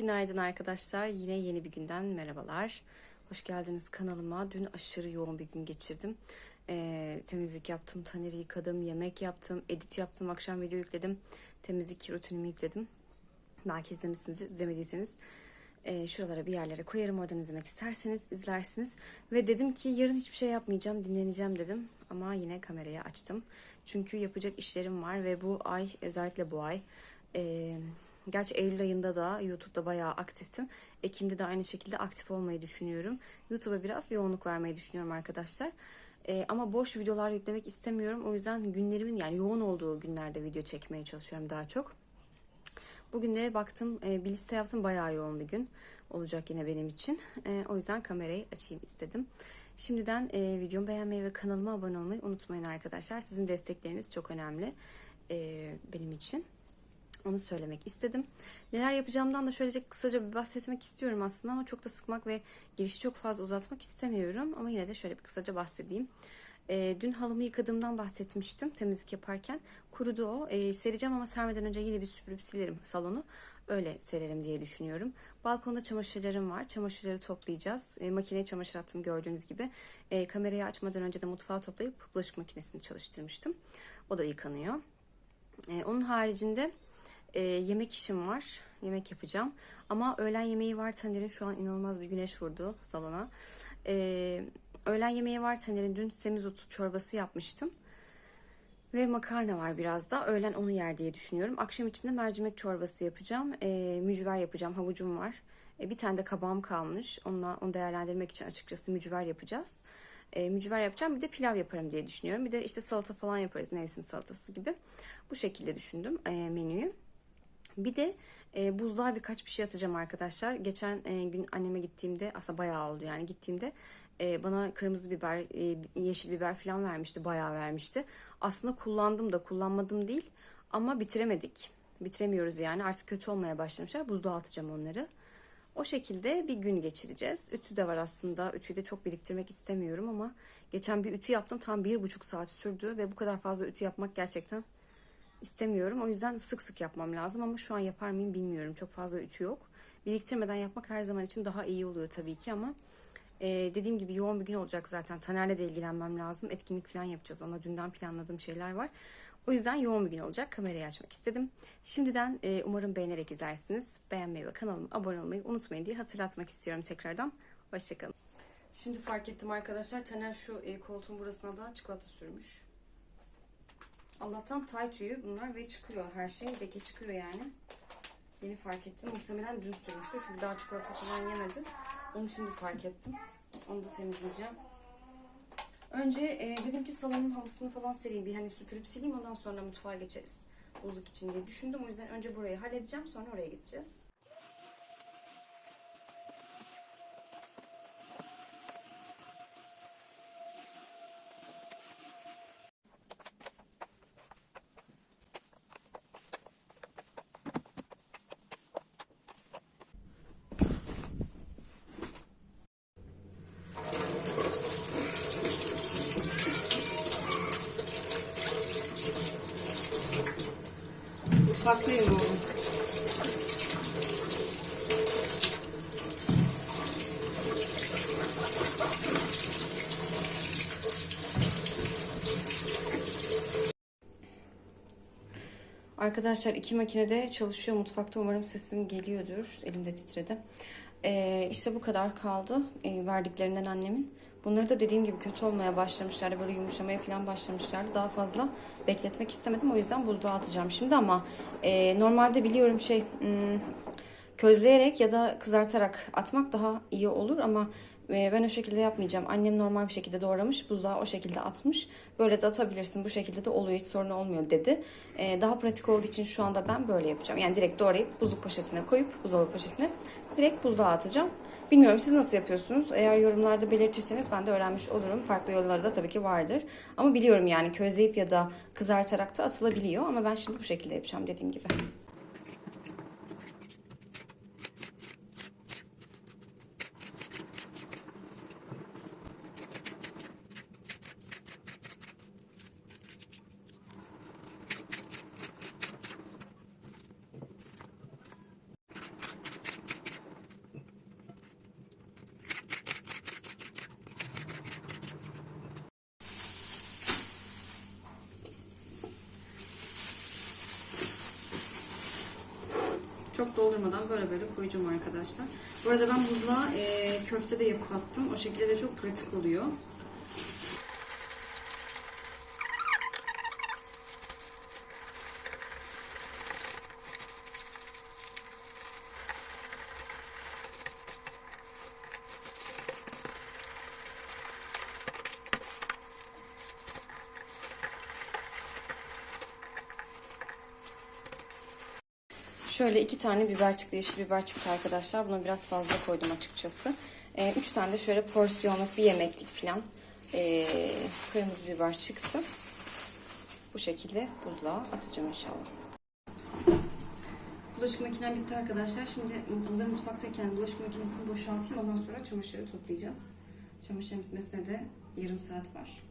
Günaydın arkadaşlar. Yine yeni bir günden merhabalar. Hoş geldiniz kanalıma. Dün aşırı yoğun bir gün geçirdim. Ee, temizlik yaptım, taneri yıkadım, yemek yaptım, edit yaptım, akşam video yükledim. Temizlik rutinimi yükledim. Belki izlemişsiniz, izlemediyseniz e, şuralara bir yerlere koyarım. Oradan izlemek isterseniz izlersiniz. Ve dedim ki yarın hiçbir şey yapmayacağım, dinleneceğim dedim. Ama yine kamerayı açtım. Çünkü yapacak işlerim var ve bu ay, özellikle bu ay... E, Gerçi Eylül ayında da YouTube'da bayağı aktiftim. Ekim'de de aynı şekilde aktif olmayı düşünüyorum. YouTube'a biraz yoğunluk vermeyi düşünüyorum arkadaşlar. Ee, ama boş videolar yüklemek istemiyorum. O yüzden günlerimin yani yoğun olduğu günlerde video çekmeye çalışıyorum daha çok. Bugün de baktım e, bir liste yaptım bayağı yoğun bir gün olacak yine benim için. E, o yüzden kamerayı açayım istedim. Şimdiden e, videomu beğenmeyi ve kanalıma abone olmayı unutmayın arkadaşlar. Sizin destekleriniz çok önemli e, benim için. Onu söylemek istedim. Neler yapacağımdan da şöylece kısaca bir bahsetmek istiyorum aslında ama çok da sıkmak ve girişi çok fazla uzatmak istemiyorum. Ama yine de şöyle bir kısaca bahsedeyim. E, dün halımı yıkadığımdan bahsetmiştim temizlik yaparken. Kurudu o. E, sereceğim ama sermeden önce yine bir süpürüp silerim salonu. Öyle sererim diye düşünüyorum. Balkonda çamaşırlarım var. Çamaşırları toplayacağız. E, makineye çamaşır attım gördüğünüz gibi. E, kamerayı açmadan önce de mutfağı toplayıp bulaşık makinesini çalıştırmıştım. O da yıkanıyor. E, onun haricinde e, yemek işim var. Yemek yapacağım. Ama öğlen yemeği var Taner'in. Şu an inanılmaz bir güneş vurdu salona. E, öğlen yemeği var Taner'in. Dün semizotu çorbası yapmıştım. Ve makarna var biraz da. Öğlen onu yer diye düşünüyorum. Akşam için de mercimek çorbası yapacağım. E, mücver yapacağım. Havucum var. E, bir tane de kabağım kalmış. Onunla, onu değerlendirmek için açıkçası mücver yapacağız. E, mücver yapacağım. Bir de pilav yaparım diye düşünüyorum. Bir de işte salata falan yaparız. Mevsim salatası gibi. Bu şekilde düşündüm e, menüyü. Bir de e, buzluğa birkaç bir şey atacağım arkadaşlar. Geçen e, gün anneme gittiğimde aslında bayağı oldu yani gittiğimde e, bana kırmızı biber, e, yeşil biber falan vermişti. Bayağı vermişti. Aslında kullandım da kullanmadım değil ama bitiremedik. Bitiremiyoruz yani artık kötü olmaya başlamışlar. Buzluğa atacağım onları. O şekilde bir gün geçireceğiz. Ütü de var aslında. Ütüyü de çok biriktirmek istemiyorum ama geçen bir ütü yaptım. Tam bir buçuk saat sürdü ve bu kadar fazla ütü yapmak gerçekten istemiyorum. O yüzden sık sık yapmam lazım ama şu an yapar mıyım bilmiyorum. Çok fazla ütü yok. Biriktirmeden yapmak her zaman için daha iyi oluyor tabii ki ama e, dediğim gibi yoğun bir gün olacak zaten. Taner'le de ilgilenmem lazım. Etkinlik falan yapacağız. Ona dünden planladığım şeyler var. O yüzden yoğun bir gün olacak. Kamerayı açmak istedim. Şimdiden e, umarım beğenerek izlersiniz. Beğenmeyi ve kanalıma abone olmayı unutmayın diye hatırlatmak istiyorum tekrardan. Hoşçakalın. Şimdi fark ettim arkadaşlar. Taner şu e, koltuğun burasına da çikolata sürmüş. Allah'tan tay tüyü bunlar ve çıkıyor her şey. Leke çıkıyor yani. Yeni fark ettim. Muhtemelen dün sürmüştü. Çünkü daha çikolata falan yemedim. Onu şimdi fark ettim. Onu da temizleyeceğim. Önce e, dedim ki salonun halısını falan sereyim. Bir hani süpürüp sileyim ondan sonra mutfağa geçeriz. Buzluk için diye düşündüm. O yüzden önce burayı halledeceğim. Sonra oraya gideceğiz. Oğlum. Arkadaşlar iki makinede çalışıyor mutfakta. Umarım sesim geliyordur. Elimde titredi. Ee, işte bu kadar kaldı ee, verdiklerinden annemin. Bunları da dediğim gibi kötü olmaya başlamışlardı. Böyle yumuşamaya falan başlamışlardı. Daha fazla bekletmek istemedim. O yüzden buzluğa atacağım şimdi ama e, normalde biliyorum şey hmm, közleyerek ya da kızartarak atmak daha iyi olur ama e, ben o şekilde yapmayacağım. Annem normal bir şekilde doğramış. Buzluğa o şekilde atmış. Böyle de atabilirsin. Bu şekilde de oluyor. Hiç sorun olmuyor dedi. E, daha pratik olduğu için şu anda ben böyle yapacağım. Yani direkt doğrayıp buzluk poşetine koyup buzdolabı poşetine direkt buzluğa atacağım. Bilmiyorum siz nasıl yapıyorsunuz? Eğer yorumlarda belirtirseniz ben de öğrenmiş olurum. Farklı yolları da tabii ki vardır. Ama biliyorum yani közleyip ya da kızartarak da atılabiliyor. Ama ben şimdi bu şekilde yapacağım dediğim gibi. Çok doldurmadan böyle böyle koyacağım arkadaşlar. Bu arada ben buzluğa e, köfte de yapıp attım. O şekilde de çok pratik oluyor. Şöyle iki tane biber çıktı, yeşil biber çıktı arkadaşlar. Buna biraz fazla koydum açıkçası. Ee, üç tane de şöyle porsiyonluk bir yemeklik falan ee, kırmızı biber çıktı. Bu şekilde buzluğa atacağım inşallah. Bulaşık makinem bitti arkadaşlar. Şimdi hazır mutfaktayken bulaşık makinesini boşaltayım. Ondan sonra çamaşırı toplayacağız. Çamaşırın bitmesine de yarım saat var.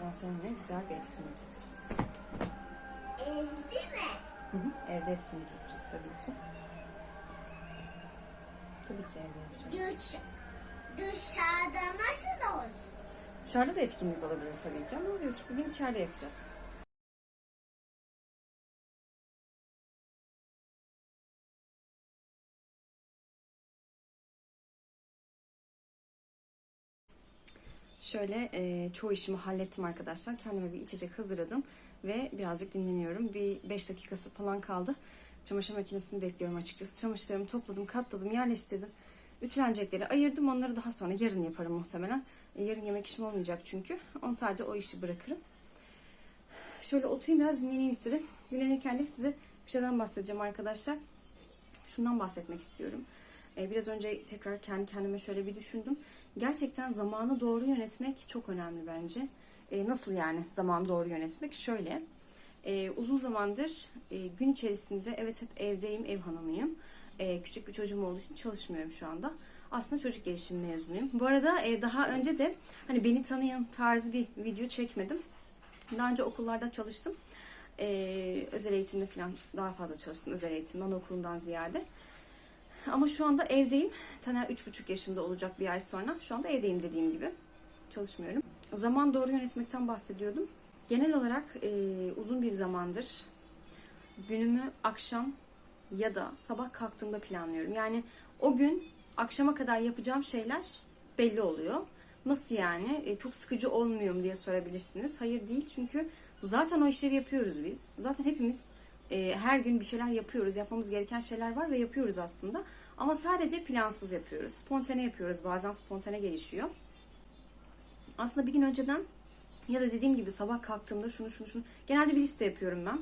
Birazdan seninle güzel bir etkinlik yapacağız. Evde mi? Hı hı, evde etkinlik yapacağız tabii ki. Tabii ki evde yapacağız. Dış, dışarıda nasıl olsun? Dışarıda da etkinlik olabilir tabii ki ama biz bugün içeride yapacağız. Şöyle e, çoğu işimi hallettim arkadaşlar. Kendime bir içecek hazırladım ve birazcık dinleniyorum. Bir 5 dakikası falan kaldı. Çamaşır makinesini bekliyorum açıkçası. Çamaşırlarımı topladım, katladım, yerleştirdim. Ütülenecekleri ayırdım. Onları daha sonra yarın yaparım muhtemelen. E, yarın yemek işim olmayacak çünkü. Onu sadece o işi bırakırım. Şöyle oturayım biraz dinleneyim istedim. Dinlenirken de size bir şeyden bahsedeceğim arkadaşlar. Şundan bahsetmek istiyorum. Ee, Biraz önce tekrar kendi kendime şöyle bir düşündüm. Gerçekten zamanı doğru yönetmek çok önemli bence. Ee, Nasıl yani zamanı doğru yönetmek? Şöyle. e, Uzun zamandır e, gün içerisinde evet hep evdeyim, ev hanımıyım. E, Küçük bir çocuğum olduğu için çalışmıyorum şu anda. Aslında çocuk gelişimi mezunuyum. Bu arada e, daha önce de hani beni tanıyın tarzı bir video çekmedim. Daha önce okullarda çalıştım. Ee, özel eğitimde falan daha fazla çalıştım. Özel eğitim, anaokulundan ziyade. Ama şu anda evdeyim. Taner 3,5 yaşında olacak bir ay sonra. Şu anda evdeyim dediğim gibi. Çalışmıyorum. Zaman doğru yönetmekten bahsediyordum. Genel olarak e, uzun bir zamandır günümü akşam ya da sabah kalktığımda planlıyorum. Yani o gün akşama kadar yapacağım şeyler belli oluyor. Nasıl yani? E, çok sıkıcı olmuyor mu diye sorabilirsiniz. Hayır değil çünkü zaten o işleri yapıyoruz biz. Zaten hepimiz e, her gün bir şeyler yapıyoruz. Yapmamız gereken şeyler var ve yapıyoruz aslında. Ama sadece plansız yapıyoruz. Spontane yapıyoruz. Bazen spontane gelişiyor. Aslında bir gün önceden Ya da dediğim gibi sabah kalktığımda şunu şunu şunu. Genelde bir liste yapıyorum ben.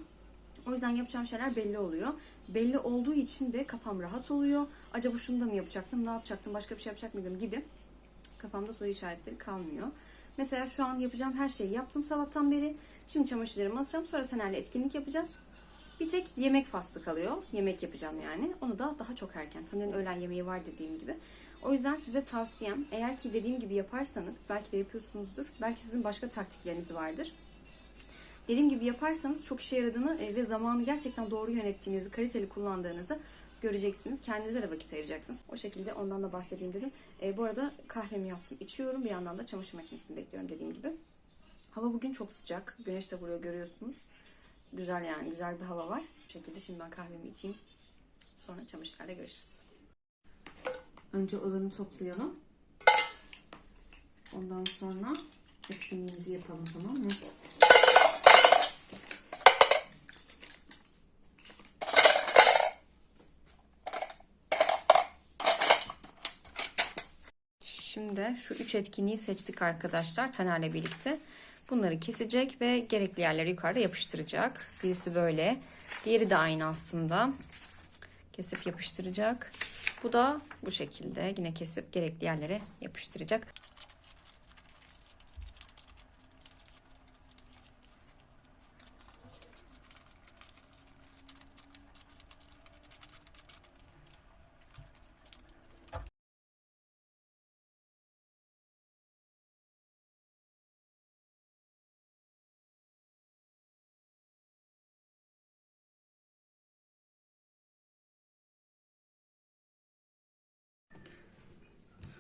O yüzden yapacağım şeyler belli oluyor. Belli olduğu için de kafam rahat oluyor. Acaba şunu da mı yapacaktım, ne yapacaktım, başka bir şey yapacak mıydım gibi kafamda soru işaretleri kalmıyor. Mesela şu an yapacağım her şeyi yaptım sabahtan beri. Şimdi çamaşırlarımı asacağım. Sonra Taner'le etkinlik yapacağız. Bir tek yemek faslı kalıyor. Yemek yapacağım yani. Onu da daha çok erken. Taner'in öğlen yemeği var dediğim gibi. O yüzden size tavsiyem eğer ki dediğim gibi yaparsanız belki de yapıyorsunuzdur. Belki sizin başka taktikleriniz vardır. Dediğim gibi yaparsanız çok işe yaradığını e, ve zamanı gerçekten doğru yönettiğinizi, kaliteli kullandığınızı göreceksiniz. Kendinize de vakit ayıracaksınız. O şekilde ondan da bahsedeyim dedim. E, bu arada kahvemi yaptım, içiyorum. Bir yandan da çamaşır makinesini bekliyorum dediğim gibi. Hava bugün çok sıcak. Güneş de vuruyor görüyorsunuz. Güzel yani güzel bir hava var. Bu şekilde şimdi ben kahvemi içeyim. Sonra çamaşırlarla görüşürüz. Önce odanı toplayalım. Ondan sonra etkinliğimizi yapalım tamam mı? Şimdi şu üç etkinliği seçtik arkadaşlar Taner'le birlikte. Bunları kesecek ve gerekli yerlere yukarıda yapıştıracak. Birisi böyle. Diğeri de aynı aslında. Kesip yapıştıracak. Bu da bu şekilde yine kesip gerekli yerlere yapıştıracak.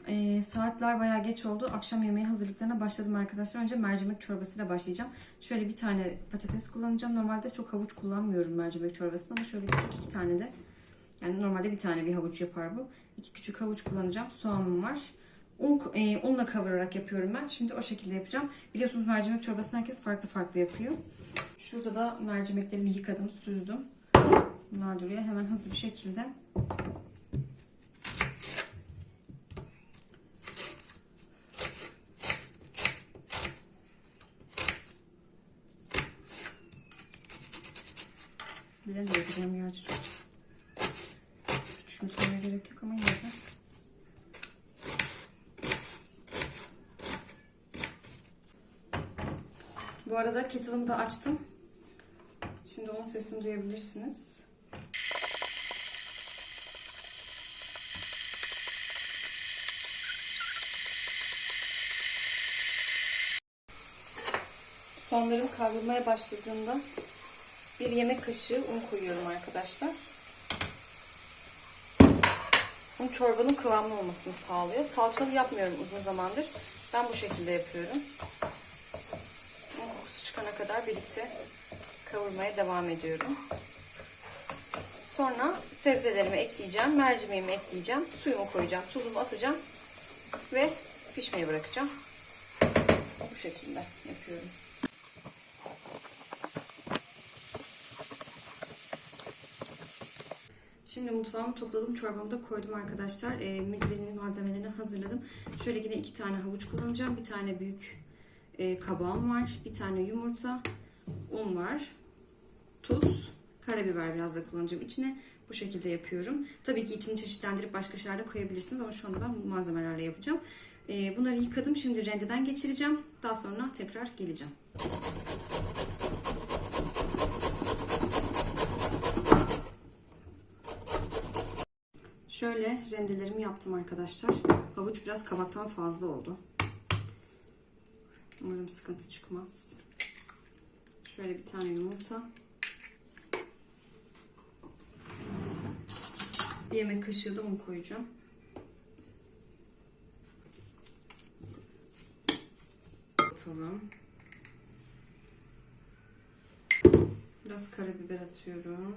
Ee, saatler bayağı geç oldu. Akşam yemeği hazırlıklarına başladım arkadaşlar. Önce mercimek çorbasıyla başlayacağım. Şöyle bir tane patates kullanacağım. Normalde çok havuç kullanmıyorum mercimek çorbasında ama şöyle küçük iki tane de yani normalde bir tane bir havuç yapar bu. İki küçük havuç kullanacağım. Soğanım var. Un, e, unla kavurarak yapıyorum ben. Şimdi o şekilde yapacağım. Biliyorsunuz mercimek çorbasını herkes farklı farklı yapıyor. Şurada da mercimeklerimi yıkadım, süzdüm. Bunlar duruyor. Hemen hızlı bir şekilde Bile de yapacağım gerçi çok. Küçültmeye gerek yok ama yine de. Bu arada kettle'ımı da açtım. Şimdi onun sesini duyabilirsiniz. Soğanlarım kavrulmaya başladığında bir yemek kaşığı un koyuyorum arkadaşlar. Un çorbanın kıvamlı olmasını sağlıyor. Salçalı yapmıyorum uzun zamandır. Ben bu şekilde yapıyorum. Kadar birlikte kavurmaya devam ediyorum. Sonra sebzelerimi ekleyeceğim. Mercimeğimi ekleyeceğim. Suyumu koyacağım. Tuzumu atacağım. Ve pişmeye bırakacağım. Bu şekilde yapıyorum. Şimdi mutfağımı topladım. Çorbamı da koydum arkadaşlar. E, mücverin malzemelerini hazırladım. Şöyle yine iki tane havuç kullanacağım. Bir tane büyük e, kabağım var. Bir tane yumurta. Un var. Tuz. Karabiber biraz da kullanacağım içine. Bu şekilde yapıyorum. Tabii ki içini çeşitlendirip başka şeyler de koyabilirsiniz. Ama şu anda ben bu malzemelerle yapacağım. E, bunları yıkadım. Şimdi rendeden geçireceğim. Daha sonra tekrar geleceğim. Şöyle rendelerimi yaptım arkadaşlar. Havuç biraz kabaktan fazla oldu. Umarım sıkıntı çıkmaz. Şöyle bir tane yumurta. Bir yemek kaşığı da un koyacağım. Atalım. Biraz karabiber atıyorum.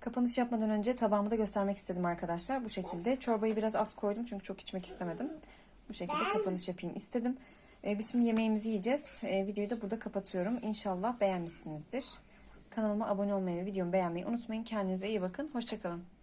Kapanış yapmadan önce tabağımı da göstermek istedim arkadaşlar. Bu şekilde. Çorbayı biraz az koydum çünkü çok içmek istemedim. Bu şekilde kapanış yapayım istedim. Ee, biz şimdi yemeğimizi yiyeceğiz. Ee, videoyu da burada kapatıyorum. İnşallah beğenmişsinizdir. Kanalıma abone olmayı ve videomu beğenmeyi unutmayın. Kendinize iyi bakın. Hoşçakalın.